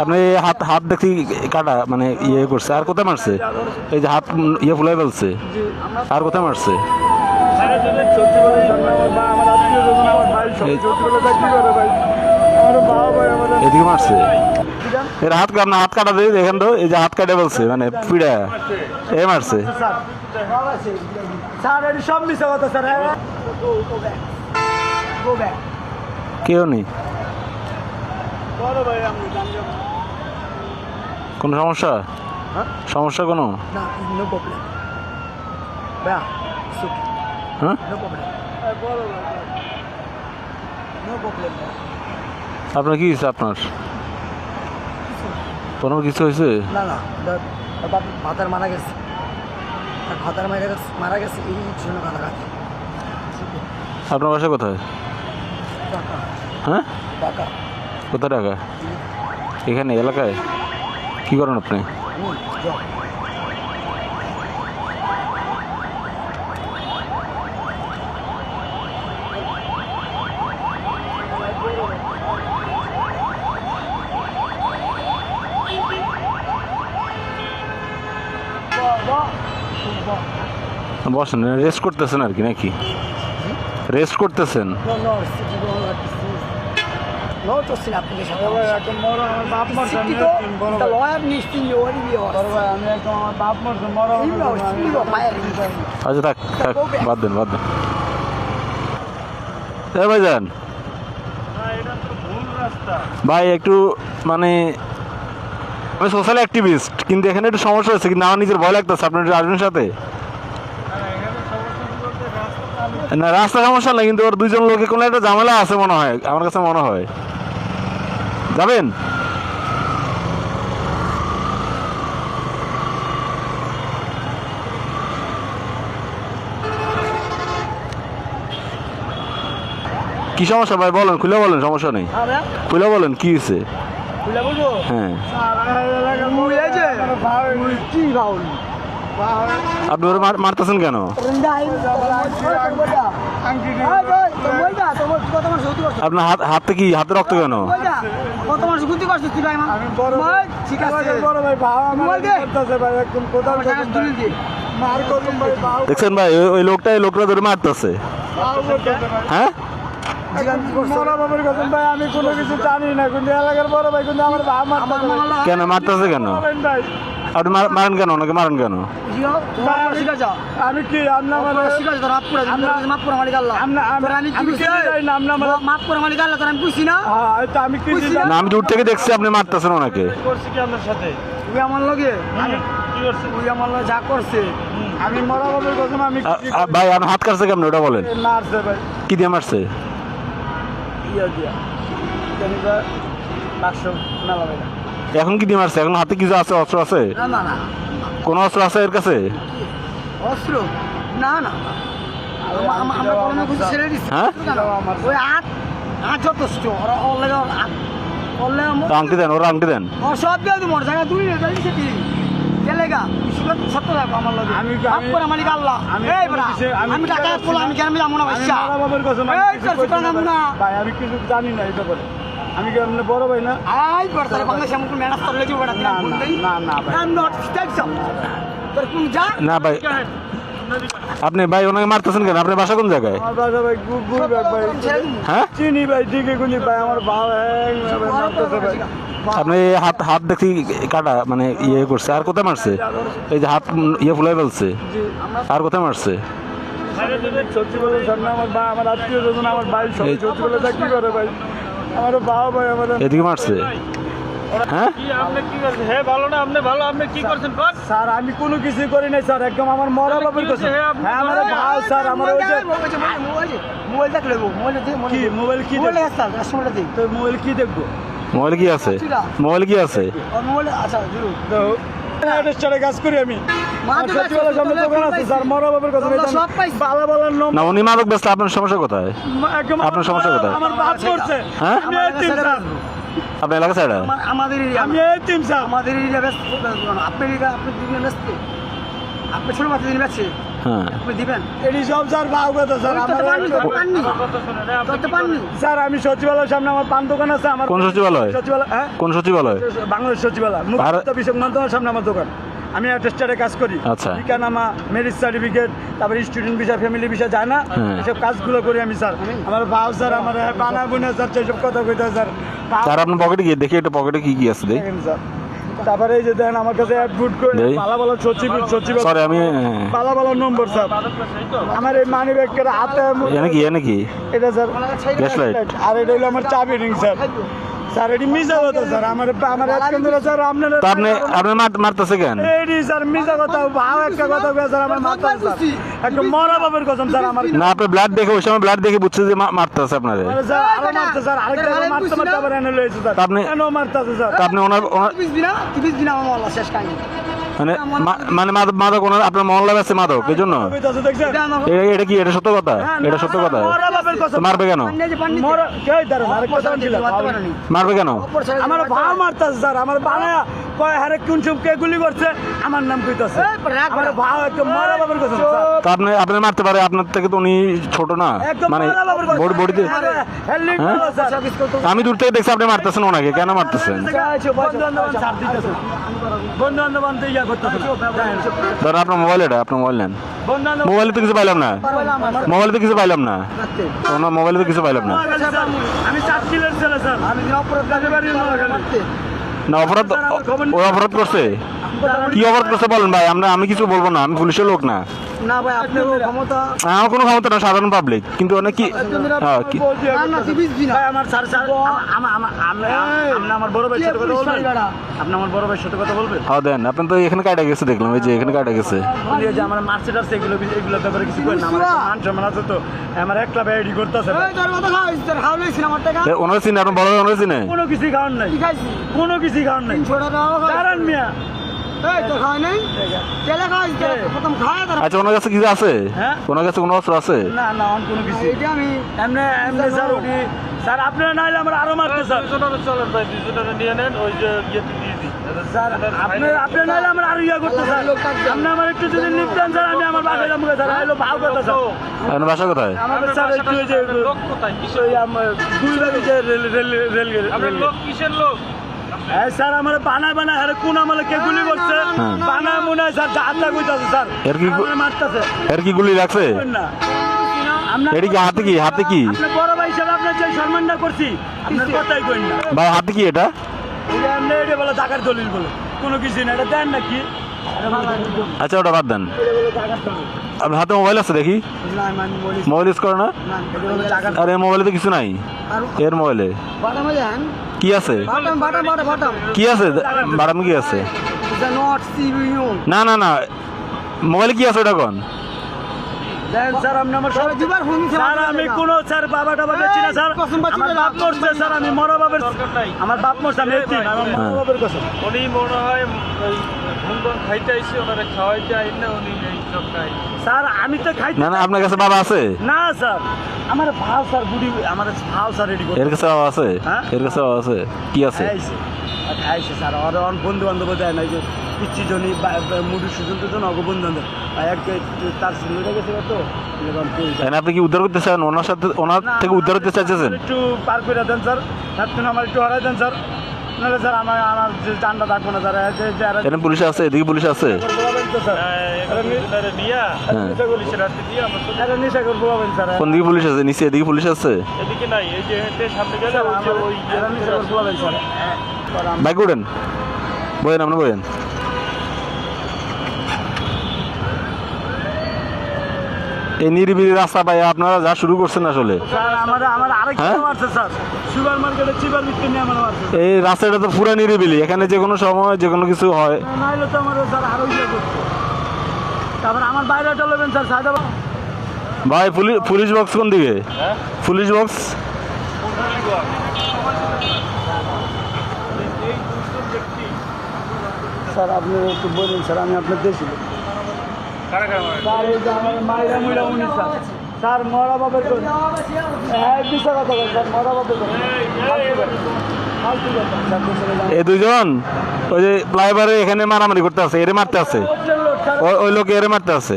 আপনি হাত হাত দেখি কাটা মানে ইয়ে করছে। আর কোথায় মারছে? এই যে হাত ইয়ে ফুলাই ফেলছে। আর কোথায় মারছে? এদিকে মারছে। এর হাত আপনার হাত কাটা দিয়ে দেখেন তো, এই যে হাত কাটে বলছে মানে পিড়া। এ মারছে। কেউ নেই। কোনো সমস্যা? হ্যাঁ? সমস্যা কোনো. হ্যাঁ. আপনার কি হয়েছে আপনার? কোনো কিছু হয়েছে? না না ভাতার মারা গেছে। তার ভাতার মারা গেছে মারা গেছে এই জন্য কাটাকাটি আপনার বাসা কোথায়? হ্যাঁ? কোথায় টাকা এখানে এলাকায় কি করেন আপনি হুম জব বসেন রেস্ট করতেছেন আর কি নাকি রেস্ট করতেছেন আচ্ছা থাক থাক বাদ দেন বাদ দেন। ভাই যান এটা তো ভুল রাস্তা। ভাই একটু মানে আমি সোশ্যাল অ্যাক্টিভিস্ট কিন্তু এখানে একটু সমস্যা হচ্ছে কিন্তু আমার নিজের ভয় লাগতেছে আপনার একটু আসবেন সাথে। না রাস্তা সমস্যা নাই কিন্তু ওর দুজন লোকে কোনো একটা ঝামেলা আছে মনে হয় আমার কাছে মনে হয়। যাবেন? কি সমস্যা ভাই? বলেন খুলে বলেন সমস্যা নেই। আমরা খুলে বলেন কি হয়েছে? হ্যাঁ। আপনি মারতেছেন কেন? আপনার হাত হাতে কি হাতে রক্ত কেন? দেখছেন ভাই, ওই- লোকটা এই লোকটা ধরে মারতেছে। হ্যাঁ? কোনো মারতেছে কেন। আপনি মার- মারেন কেন? ওনাকে মারেন কেন? আমি কি আপনি আমি হ্যাঁ দূর থেকে দেখছি আপনি মারতেছেন ওনাকে। করছি কি আপনার সাথে? তুই আমার আমি কি করছি? তুই আমার লগে যা করছে। আমি মরা বাবার কথা আমি আ- আ- ভাই আপনার হাত কাটছে কেমন? ওটা বলেন। মারছে ভাই। কি দিয়ে মারছে? ইয়া দিয়া। ভাই মেলা এখন কি দিয়ে মারছে এখন হাতে কিছু আছে অস্ত্র আছে? না না না কোন অস্ত্র আছে এর কাছে? অস্ত্র? না না আমা- আমা- আমরা কোনো কিছু ছেড়ে দিচ্ছি হ্যাঁ? ওই আট আংটি দেন ওরা আংটি দেন জায়গা তুই রে যাই সেটি গেলেগা বিশ্বনাথ সত্য থাকব আমার লগে। আমি- আমি- করে মালিক আল্লাহ। আমি এই আমি টাকা। আমি কেন আমি বাচ্চা এই ভাই। আমি কিছু জানি না এটা বলে আমি কি আপনার বড় ভাই না? আই বড় বাংলাদেশ আমাকে মেরাজ তোর লেগে বড়া না, না, না, ভাই। আই এম নট স্টেকসাম তোর কোন যা? না ভাই। আপনি ভাই ওনাকে মারতেছেন কেন? আপনার বাসা কোন জায়গায়? আমার বাসা ভাই গুগু ভাই। হ্যাঁ? চিনি ভাই ঠিকই গুলি ভাই আমার মারতেছে ভাই। আপনি হাত হাত দেখি কাটা মানে ইয়ে করছে। আর কোথায় মারছে? এই যে হাত ইয়ে ফুলাই ফেলছে। আর কোথায় মারছে? ছোটবেলার সামনে আমার বা আমার আত্মীয় স্বজন আমার ভাই সব এই- ছোটবেলা চাকরি করে ভাই? আমার বাবা ভাই আমার এদিকে মারছে? হ্যাঁ? আপনি কি করছেন হ্যাঁ ভালো না আপনি ভালো আপনি কি করছেন? স্যার আমি কোনো কিছু করি নাই স্যার একদম আমার মরা বাবার কথা। হ্যাঁ, আমার ভাই স্যার আমার ওই যে মোবাইল দেখ মোবাইল দিয়ে কি মোবাইল কি মোবাইল কাস্টমারটা দিই তো মোবাইল কি দেখব? মোবাইল কি আছে? মোবাইল কি আছে? মোবাইল আচ্ছা কাজ করি আমি। না উনি মাদক ব্যস্ত আপনার সমস্যা কোথায়? একদম আপনার সমস্যা কোথায়? আমার বাপ করছে। হ্যাঁ? আমি এতিম স্যার। আপনার এলাকা আমার আমাদের আমি এতিম আমাদের আপনার আপনি আপনি ছোট বাচ্চা দিন হ্যাঁ। এটি সব স্যার স্যার স্যার আমি সচিবালয়ের সামনে আমার পান দোকান আছে আমার কোন সচিবালয়? সচিবালয় হ্যাঁ? কোন সচিবালয়? বাংলাদেশ সচিবালয় মুক্ত বিষয়ক মন্ত্রণালয়ের সামনে আমার দোকান। আমি অ্যাটেস্টারে কাজ করি। আচ্ছা। ঠিকানামা মেরিট সার্টিফিকেট তারপরে স্টুডেন্ট ভিসা ফ্যামিলি ভিসা যায় না। হ্যাঁ। এসব কাজগুলো করি আমি স্যার। আমার স্যার আমার বানা বুনে স্যার সেসব কথা কইতে স্যার। আপনার পকেটে গিয়ে দেখি একটা পকেটে কি কি আছে দেখ। দেখেন স্যার। তারপরে এই যে দেখেন আমার কাছে অ্যাডভুট করে পালা ভালো ভালো সচিব সচিব সরি আমি। ভালো ভালো নম্বর স্যার আমার এই মানি ব্যাগের হাতে এনে কি এনে কি এটা স্যার লাইট আর এটা হলো আমার চাবি রিং স্যার স্যার এটি মিজা কথা স্যার। আমার আমার একজন ধরে স্যার আপনার তো আপনি আপনি মারতেছে কেন? এটি স্যার মিজা কথা ভাও একটা কথা কয়ে স্যার আমার মাথা স্যার। একটা মরা বাবার কসম স্যার আমার না আপনি ব্লাড দেখে ওই সময় ব্লাড দেখে বুঝছে যে মারতেছে আপনারে। স্যার আরও মারতে স্যার আরেকটা মারতে মারতে আবার এনে লইছে স্যার। আপনি- কেন মারতেছে স্যার? আপনি ওনার ওনার তিরিশ দিন তিরিশ দিন আমার শেষ কাহিনী। মানে মা- মানে মাদক মাদক ওনার আপনার মহল্লা আছে মাদক এই জন্য? এটা এটা কি এটা সত্য কথা? এটা সত্য কথা? মারবে কেন? মারবে কেন? আমার ভাও মারতাছে স্যার। আমার বানায়া কয় হারে কোন সব কে গুলি করছে? আমার নাম কইতাছে। তো আপনি আপনি মারতে পারে আপনার থেকে তো উনি ছোট না। মানে বডিতে হ্যাঁ? আমি দূর থেকে দেখছি আপনি মারতেছেন ওনাকে। কেন মারতেছেন? ধর আপনার মোবাইল এটা আপনার মোবাইল নেন। মোবাইলে তো কিছু পাইলাম না। মোবাইলে তো কিছু পাইলাম না। ওনার মোবাইলে তো কিছু পাইলাম না। আমি চার কিলোর ছেলে স্যার। আমি অপরাধ কাজে বাড়ি মারতে না অপরাধ ওই অপরাধ করছে? কি অপরাধ করছে বলেন ভাই? আমরা আমি কিছু বলব না আমি পুলিশের লোক না। না ভাই আপনার ক্ষমতা আমার কোনো ক্ষমতা না সাধারণ পাবলিক কিন্তু অনেক কি হ্যাঁ, কি- না না তিরিশ দিন ভাই আমার স্যার স্যার আমার আমার আমি আপনি আমার বড় ভাইয়ের সাথে কথা বলবেন? আপনি আমার বড় ভাইয়ের সাথে কথা বলবেন? হ্যাঁ দেন আপনি তো এখানে কাটা গেছে দেখলাম এই যে এখানে কাটা গেছে। বলি যে আমার মার্সিডাস এগুলো এগুলো ব্যাপারে কিছু করেন আমার একটা মান সম্মান আছে তো। আমার একটা ব্যাডি করতেছে। এই তোর কথা খাওয়াইছি তোর খাওয়াইছি আমার টাকা? এ, ওনার চিনে আপনার বড় ভাই ওনার চিনে? কোনো কিছু খাওয়ান নাই। কোনো কিছু খাওয়ান নাই। দাঁড়ান মিয়া। আচ্ছা ওনার কাছে কিছু আছে? হ্যাঁ? ওনার কাছে কোনো অস্ত্র আছে? না না কোনো কিছু। এইটা আমি এমনি এমনি স্যার উনি স্যার আপনারা না হলে আমার আরও মারতে স্যার। দুজনের চলেন ভাই দুজনের নিয়ে নেন ওই যে ইয়েতে দিয়ে দিই। স্যার আপনি আপনি না হলে আমার আরও ইয়া করতে স্যার। আপনি আমার একটু যদি নিপতেন স্যার আমি আমার বাসায় যাব স্যার। হলো ভাও কথা স্যার। আপনার বাসা কোথায়? আমাদের স্যার একটু ওই যে লোক কোথায়? কিসের দুই বাজে যে রেল রেল রেল আপনার লোক কিসের লোক? স্যার আমার বানায় বানায় আরে কোন আমলে কে গুলি করছে? হ্যাঁ। মনে স্যার হাতটা কইতাছে স্যার। এর কি মারতাছে। এর কি গুলি লাগছে? না। এটা কি হাতে কি? হাতে কি? বড় ভাই হিসাবে আপনার যে সম্মানটা করছি আপনার কথাই কই না। ভাই হাতে কি এটা? এটা এটা বলে টাকার দলিল বলে। কোনো কিছু না এটা দেন নাকি? আচ্ছা ওটা বাদ দেন। আপনার হাতে মোবাইল আছে দেখি? মোবাইল ইউজ করে না? আর এই মোবাইলে তো কিছু নাই। এর মোবাইলে বাটামে কি আছে? বাটাম বাটাম বাটাম বাটাম কি আছে? বাদাম কি আছে না না না। মোবাইলে কি আছে ওটা কোন? দেন স্যার আপনি আমার সব দুবার ফোন স্যার আমি কোন স্যার বাবা টাবা বেচি না স্যার। আমার বাপ মরছে স্যার আমি মরা বাবার আমার বাপ মরছে আমি এতিম, আমার মরা হ্যাঁ। বাবার উনি মনে হয় খাইতে আইসি ওনারা খাওয়াইতে আইন না উনি এই সব স্যার আমি তো খাই না না আপনার কাছে বাবা আছে? না স্যার। আমার ভাও স্যার বুড়ি আমার ভাও স্যার রেডি এর কাছে বাবা আছে? হ্যাঁ? এর কাছে বাবা আছে? কি আছে? খাইছে স্যার আর অন বন্ধু বান্ধব দেয় না যে পিচ্ছি জনি মুডু সুজন তো জন অগ বন্ধু বান্ধব এক তার সিলেটে গেছে তো আপনি কি উদ্ধার করতে চান? ওনার সাথে ওনার থেকে উদ্ধার করতে চাইছেন একটু পার করে দেন স্যার। এখন আমার একটু হারাই দেন স্যার। নাহলে স্যার আমার আমার যে জানটা থাকব না স্যার এখানে পুলিশ আছে এদিকে পুলিশ আছে। হ্যাঁ। কোন দিকে পুলিশ আছে? নিচে এদিকে পুলিশ আছে? এদিকে নাই এই যে সামনে গেলে ওই যে ওই এটা নেশা করব বলবেন স্যার বাইক উঠেন। বয়েন আপনি বয়েন। এই নিরিবিলি রাস্তা পাই আপনারা যা শুরু করছেন আসলে। স্যার আমার আমার আরেক হ্যাঁ? মারছে স্যার। সুপার মার্কেটে চিপার বিক্রি নিয়ে আমার মারছে এই রাস্তাটা তো পুরা নিরিবিলি এখানে যে কোনো সময় যে কোনো কিছু হয়। নাইলে তো আমার স্যার আরও ইয়ে করছে তারপর আমার বাইরে চলবেন স্যার সাদা ভাই পুলিশ পুলিশ বক্স কোন দিকে? হ্যাঁ? Police box? স্যার আপনি একটু বলুন স্যার আমি আপনার দেশি লোক। কারা কারা? স্যার এই যে আমার মায়েরা মুইরা উনি স্যার। স্যার মরা বাবার তো হ্যাঁ। এই দুজন ওই যে ফ্লাইওভারে এখানে মারামারি করতে আছে এরে মারতে আছে। ওই লোক এরে মারতে আছে।